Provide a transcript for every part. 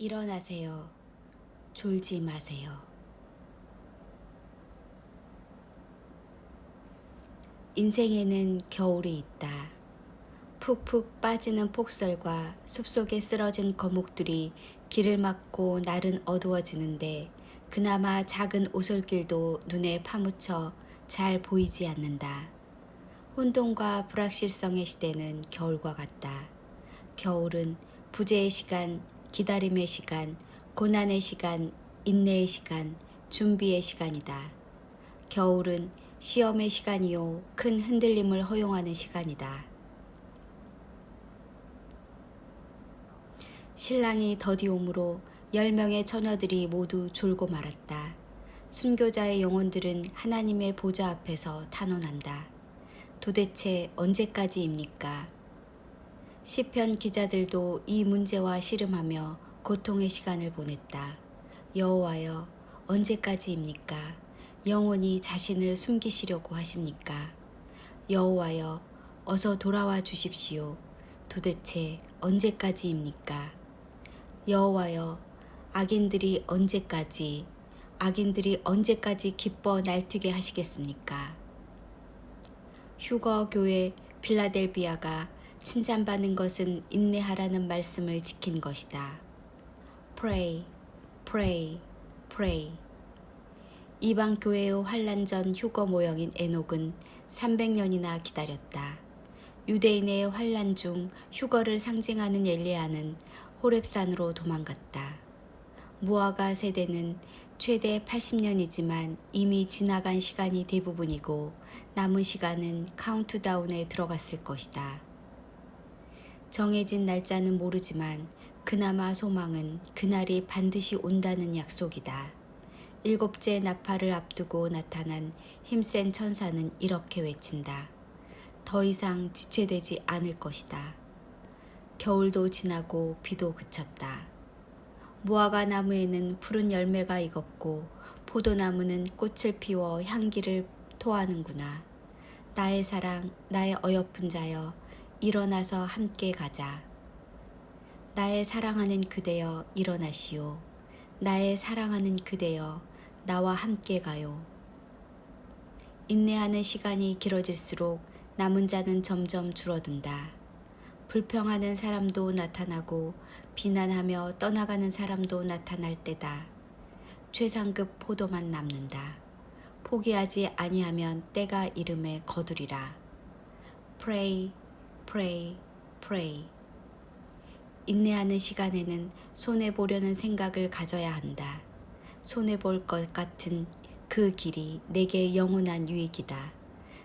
일어나세요. 졸지 마세요. 인생에는 겨울이 있다. 푹푹 빠지는 폭설과 숲속에 쓰러진 거목들이 길을 막고 날은 어두워지는데 그나마 작은 오솔길도 눈에 파묻혀 잘 보이지 않는다. 혼돈과 불확실성의 시대는 겨울과 같다. 겨울은 부재의 시간, 기다림의 시간, 고난의 시간, 인내의 시간, 준비의 시간이다. 겨울은 시험의 시간이요, 큰 흔들림을 허용하는 시간이다. 신랑이 더디옴으로 열 명의 처녀들이 모두 졸고 말았다. 순교자의 영혼들은 하나님의 보좌 앞에서 탄원한다. 도대체 언제까지입니까? 시편 기자들도 이 문제와 씨름하며 고통의 시간을 보냈다. 여호와여, 언제까지입니까? 영원히 자신을 숨기시려고 하십니까? 여호와여, 어서 돌아와 주십시오. 도대체 언제까지입니까? 여호와여, 악인들이 언제까지, 악인들이 언제까지 기뻐 날뛰게 하시겠습니까? 휴거 교회 필라델비아가 칭찬받는 것은 인내하라는 말씀을 지킨 것이다. Pray, pray, pray. 이방 교회의 환란 전 휴거 모형인 에녹은 300년이나 기다렸다. 유대인의 환란 중 휴거를 상징하는 엘리야는 호렙산으로 도망갔다. 무화과 세대는 최대 80년이지만 이미 지나간 시간이 대부분이고 남은 시간은 카운트다운에 들어갔을 것이다. 정해진 날짜는 모르지만 그나마 소망은 그날이 반드시 온다는 약속이다. 일곱째 나팔을 앞두고 나타난 힘센 천사는 이렇게 외친다. 더 이상 지체되지 않을 것이다. 겨울도 지나고 비도 그쳤다. 무화과 나무에는 푸른 열매가 익었고 포도나무는 꽃을 피워 향기를 토하는구나. 나의 사랑, 나의 어여쁜 자여, 일어나서 함께 가자. 나의 사랑하는 그대여, 일어나시오. 나의 사랑하는 그대여, 나와 함께 가요. 인내하는 시간이 길어질수록 남은 자는 점점 줄어든다. 불평하는 사람도 나타나고 비난하며 떠나가는 사람도 나타날 때다. 최상급 포도만 남는다. 포기하지 아니하면 때가 이름에 거두리라. Pray, pray, pray. 인내하는 시간에는 손해 보려는 생각을 가져야 한다. 손해 볼 것 같은 그 길이 내게 영원한 유익이다.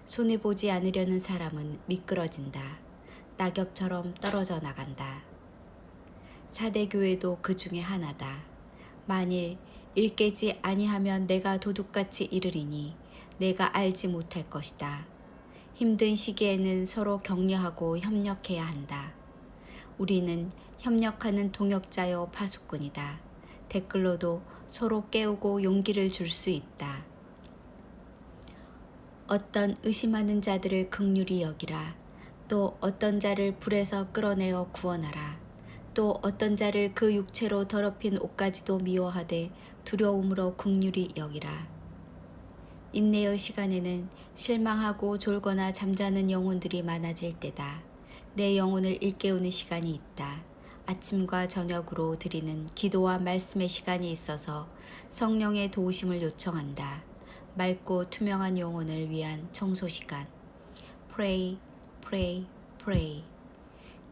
손해 보지 않으려는 사람은 미끄러진다. 낙엽처럼 떨어져 나간다. 사대 교회도 그 중에 하나다. 만일 일 깨지 아니하면 내가 도둑같이 이르리니 내가 알지 못할 것이다. 힘든 시기에는 서로 격려하고 협력해야 한다. 우리는 협력하는 동역자여 파수꾼이다. 댓글로도 서로 깨우고 용기를 줄 수 있다. 어떤 의심하는 자들을 극률이 여기라. 또 어떤 자를 불에서 끌어내어 구원하라. 또 어떤 자를 그 육체로 더럽힌 옷까지도 미워하되 두려움으로 극률이 여기라. 인내의 시간에는 실망하고 졸거나 잠자는 영혼들이 많아질 때다. 내 영혼을 일깨우는 시간이 있다. 아침과 저녁으로 드리는 기도와 말씀의 시간이 있어서 성령의 도우심을 요청한다. 맑고 투명한 영혼을 위한 청소 시간. Pray, pray, pray.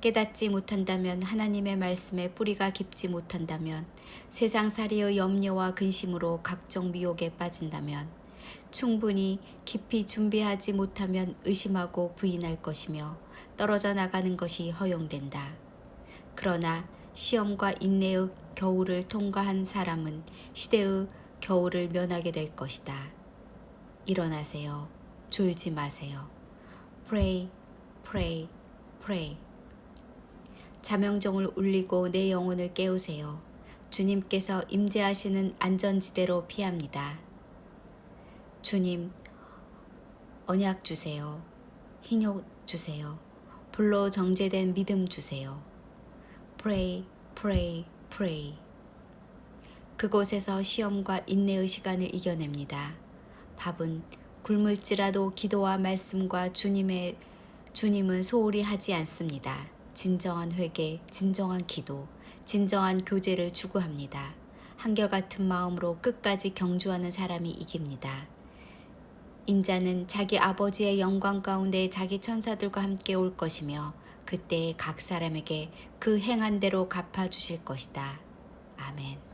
깨닫지 못한다면 하나님의 말씀에 뿌리가 깊지 못한다면 세상살이의 염려와 근심으로 각종 미혹에 빠진다면 충분히 깊이 준비하지 못하면 의심하고 부인할 것이며 떨어져 나가는 것이 허용된다. 그러나 시험과 인내의 겨울을 통과한 사람은 시대의 겨울을 면하게 될 것이다. 일어나세요. 졸지 마세요. Pray, pray, pray. 자명종을 울리고 내 영혼을 깨우세요. 주님께서 임재하시는 안전지대로 피합니다. 주님, 언약 주세요. 희욕 주세요. 불로 정제된 믿음 주세요. Pray, pray, pray. 그곳에서 시험과 인내의 시간을 이겨냅니다. 밥은 굶을지라도 기도와 말씀과 주님의 주님은 소홀히 하지 않습니다. 진정한 회개, 진정한 기도, 진정한 교제를 추구합니다. 한결같은 마음으로 끝까지 경주하는 사람이 이깁니다. 인자는 자기 아버지의 영광 가운데 자기 천사들과 함께 올 것이며 그때 각 사람에게 그 행한 대로 갚아 주실 것이다. 아멘.